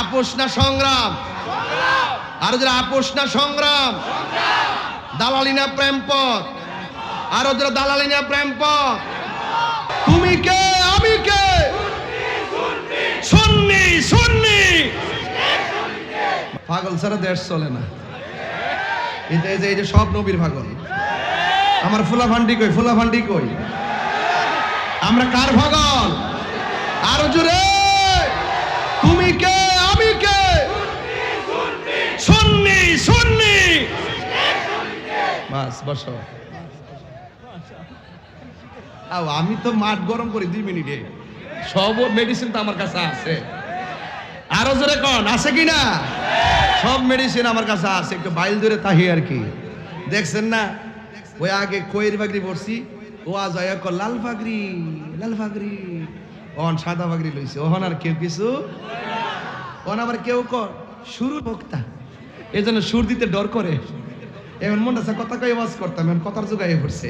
আপোষ না সংগ্রাম? আরও যারা আপোষ না সংগ্রাম? দালালি না প্রেম পথ? আরও যারা দালালি না প্রেম পথ? তুমি কে? আমি কে? সুন্নি সুন্নি। পাগল ছাড়া দেশ চলে না। এটা এই যে এই যে সব নবীর পাগল। আমার ফুলা ভান্ডি কই? ফুলা ভান্ডি কই? আমরা কার পাগল? আরও জোরে তুমি কে আমি কে সুন্নি সুন্নি বাস বসো। আও, আমি তো মাঠ গরম করি দুই মিনিটে। সব মেডিসিন তো আমার কাছে আছে। আরও জোরে কন আছে কি না? সব মেডিসিন আমার কাছে আছে একটু বাইল ধরে তাহি আর কি। দেখছেন না? ওই আগে কয়ের বাগরি পড়ছি ও আজ কর লাল ফাগরি লাল ফাগরি অন সাদা ফাগরি লইছে ওহন আর কেউ কিছু? অন আবার কেউ কর শুরু বক্তা। এই জন্য সুর দিতে ডর করে। এমন মনে আছে, কথা কয়ে ওয়াজ করতাম এখন কথার যোগাই পড়ছে।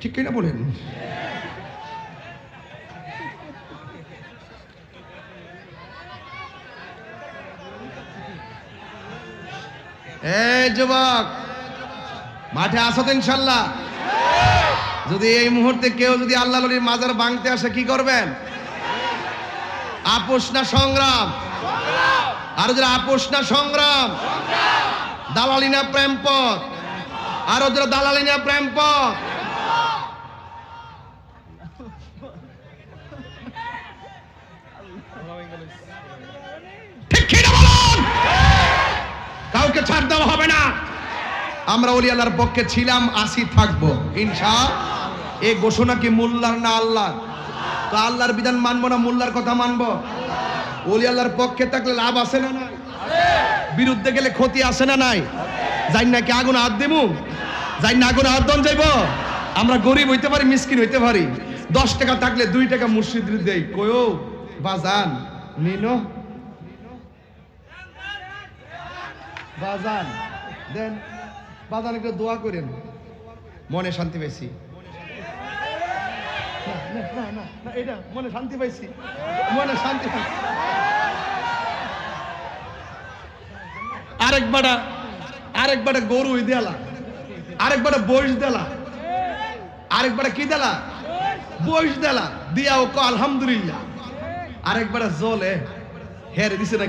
ঠিক কিনা বলেন? যুবক, মাঠে আসো তো ইনশাল্লাহ? যদি এই মুহূর্তে কেউ যদি আল্লাহ নবীর মাজার ভাঙতে আসে, কি করবেন? আপোষ না সংগ্রাম? আর যারা আপোষ না সংগ্রাম? দালালি না প্রেম পথ। আরও যারা দালালি না প্রেম পথ। ঠিক কাউকে ছাড় দেওয়া হবে না। আমরা ওলি আল্লাহর পক্ষে ছিলাম, আসি থাকব ইনশা এ ঘোষণা কি মোল্লার না আল্লাহ তো আল্লাহর বিধান মানবো না মোল্লার কথা মানবো? ওলি আল্লাহর পক্ষে থাকলে লাভ আছে না নাই? বিরুদ্ধে গেলে ক্ষতি আসে না নাই? যাই না কি আগুন হাত দেবো যাই না আগুন হাত দন যাইব? আমরা গরিব হইতে পারি মিসকিন হইতে পারি। দশ টাকা থাকলে দুই টাকা মুর্শিদ দেই। কয়ো বাজান নিনো। বাজান দেন বাজান একটু দোয়া করেন। মনে শান্তি পাইছি। না, না, না, এটা মনে শান্তি পাইছি। মনে শান্তি পাইছি। আরেক বাটা গরু দেলা। আরেক বাটা বয়স দেলা। কি দিয়া ও আলহামদুলিল্লাহ। জলে দিছে না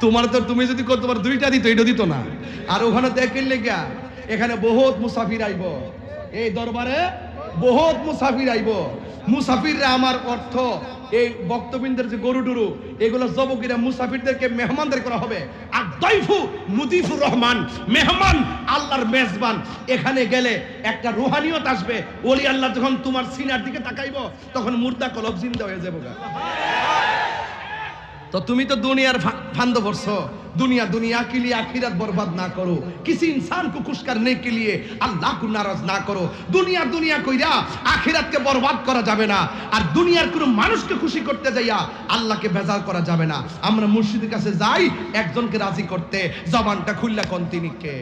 তোমার তো তুমি যদি তোমার দুইটা দিত এটা দিত না। আর ওখানে দেখেন লেগা। এখানে বহুত মুসাফির আইব। এই দরবারে বহুত মুসাফির আইব। মুসাফিররা আমার অর্থ, এই বক্তবৃন্দের যে গরু টুরু এগুলো জবকিরা মুসাফিরদেরকে মেহমানদের করা হবে। আর দৈফু মুদিফুর রহমান, মেহমান আল্লাহর মেজবান। এখানে গেলে একটা রুহানিয়ত আসবে। ওলি আল্লাহ যখন তোমার সিনার দিকে তাকাইব, তখন মুর্দা কলব জিন্দা হয়ে যাব তো তুমি তো দুনিয়ার ফান্দ ভরছো दुनिया दुनिया के लिए आखिरत बर्बाद ना करो किसी इंसान को खुश करने के लिए अल्लाह को नाराज ना करो দুনিয়া দুনিয়া কইরা আখিরাতকে বরবাদ করা যাবে না আর দুনিয়ার কোনো মানুষকে খুশি করতে যাইয়া আল্লাহকে বেজার করা যাবে না আমরা মুর্শিদের কাছে যাই একজনকে রাজি করতে জবানটা খুললা কোন তিনি কে